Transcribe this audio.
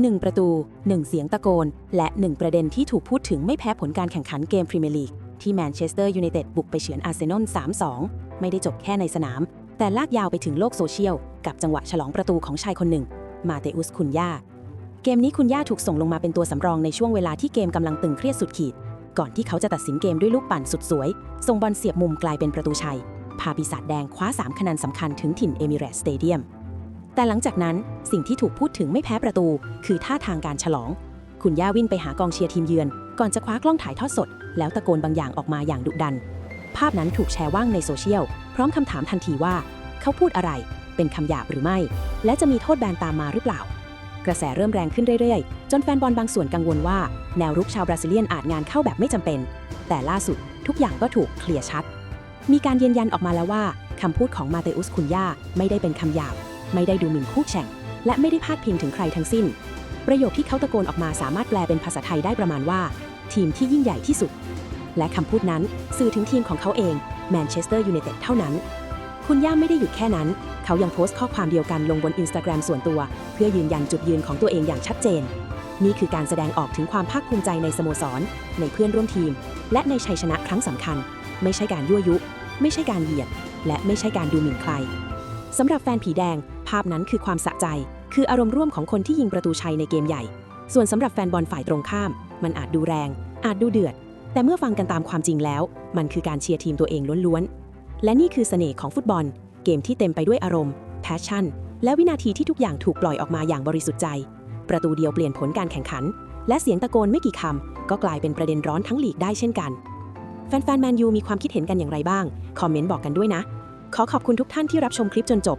1 ประตู 1 เสียงตะโกน และ 1 ประเด็นที่ถูกพูดถึงไม่แพ้ผลการแข่งขันเกมพรีเมียร์ลีกที่แมนเชสเตอร์ยูไนเต็ดบุกไปเฉือนอาร์เซนอล 3-2 ไม่ได้จบแค่ในสนาม แต่ลากยาวไปถึงโลกโซเชียล กับจังหวะฉลองประตูของชายคนหนึ่ง มาเตอุสคุนย่า เกมนี้คุณย่าถูกส่งลงมาเป็นตัวสำรองในช่วงเวลาที่เกมกำลังตึงเครียดสุดขีด ก่อนที่เขาจะตัดสินเกมด้วยลูกปั่นสุดสวยส่งบอลเสียบมุมกลายเป็นประตูชัยพาปีศาจแดงคว้า 3 คะแนนสำคัญถึงถิ่นเอมิเรตสเตเดียม แต่หลังจากนั้นสิ่งที่ถูกพูดถึงไม่แพ้ประตู คือท่าทางการฉลอง คุณย่าวิ่งไปหากองเชียร์ทีมเยือน ก่อนจะคว้ากล้องถ่ายทอดสด แล้วตะโกนบางอย่างออกมาอย่างดุดัน ภาพนั้นถูกแชร์ว่างในโซเชียล พร้อมคำถามทันทีว่า เขาพูดอะไร เป็นคำหยาบหรือไม่ และจะมีโทษแบนตามมาหรือเปล่า กระแสเริ่มแรงขึ้นเรื่อยๆ จนแฟนบอลบางส่วนกังวลว่าแนวรุกชาวบราซิเลียนอาจงานเข้าแบบไม่จำเป็น แต่ล่าสุดทุกอย่างก็ถูกเคลียร์ชัด มีการยืนยันออกมาแล้วว่าคำพูดของมาเตอุสคุนยาไม่ได้เป็นคำหยาบ ไม่ได้ดูหมิ่นคู่แข่ง และไม่ได้พาดพิงถึงใครทั้งสิ้น ประโยคที่เขาตะโกนออกมาสามารถแปลเป็นภาษาไทยได้ประมาณว่า ทีมที่ยิ่งใหญ่ที่สุด และคำพูดนั้นสื่อถึงทีมของเขาเองแมนเชสเตอร์ยูไนเต็ดเท่านั้น คุณย่าไม่ได้หยุดแค่นั้น เขายังโพสต์ข้อความเดียวกันลงบนอินสตาแกรมส่วนตัว เพื่อยืนยันจุดยืนของตัวเองอย่างชัดเจน นี่คือการแสดงออกถึงความภาคภูมิใจในสโมสร ในเพื่อนร่วมทีม และในชัยชนะครั้งสำคัญ ไม่ใช่การยั่วยุ ไม่ใช่การเหยียด และไม่ใช่การดูหมิ่นใครสำหรับแฟนผีแดงาพนั้นคือความสะใจ คืออารมณ์ร่วมของคนที่ยิงประตูชัยในเกมใหญ่ ส่วนสำหรับแฟนบอลฝ่ายตรงข้าม มันอาจดูแรง อาจดูเดือด แต่เมื่อฟังกันตามความจริงแล้ว มันคือการเชียร์ทีมตัวเองล้วนๆ และนี่คือเสน่ห์ของฟุตบอล เกมที่เต็มไปด้วยอารมณ์แพชชั่น และวินาทีที่ทุกอย่างถูกปล่อยออกมาอย่างบริสุทธิ์ใจ ประตูเดียวเปลี่ยนผลการแข่งขัน และเสียงตะโกนไม่กี่คำก็กลายเป็นประเด็นร้อนทั้งลีกได้เช่นกัน แฟนๆแมนยูมีความคิดเห็นกันอย่างไรบ้าง คอมเมนต์บอกกันด้วยนะ ขอขอบคุณทุกท่านที่รับชมคลิปจนจบ